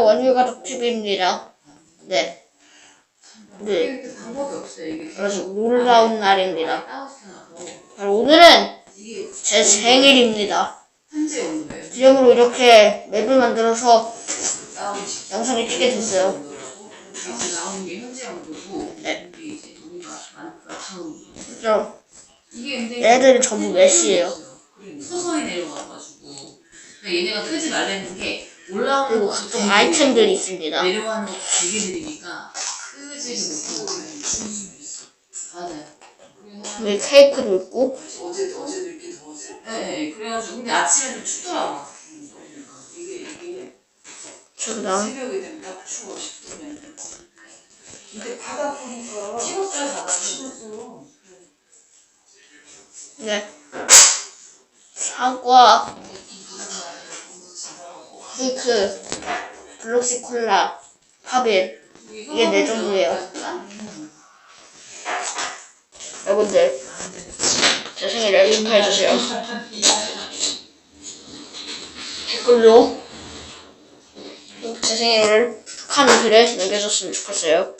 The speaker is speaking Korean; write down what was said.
원유가족 TV입니다. 네. 네. 이게 방법이 없어요. 이게 아주 놀라운 날입니다. 따스하고 바로 오늘은 이게 제 생일입니다. 현재. 기념으로 이렇게 맵을 만들어서 영상을 찍게 됐어요. 이제 나오는 게 현재 온도고 네. 이게 이제 우리가 만가 처음 좀 이게 근데 얘들은 전부 메시예요. 서서히 내려와가지고 그러니까 얘네가 크지 말라는 게 올라오는 그리고 거 각종 아이템들이 있습니다. 내려가는 것도 되게 느리니까 크지를 못하고 맞아요. 여기 케이크도 있고 어제 어제도 이렇게 더웠어. 네, 네, 그래가지고 근데 아침에 좀 춥더라고. 이게 이게 그다음 새벽에 되면 딱 추워 싶으면. 근데 바다 보니까 식었어요, 바다. 추웠어. 네 사과, 케이크, 블록시 콜라, 파빌 이게 내 정도예요. 여러분들 제 생일을 축하해주세요. 댓글로 제 생일을 축하하는 글을 남겨줬으면 좋겠어요.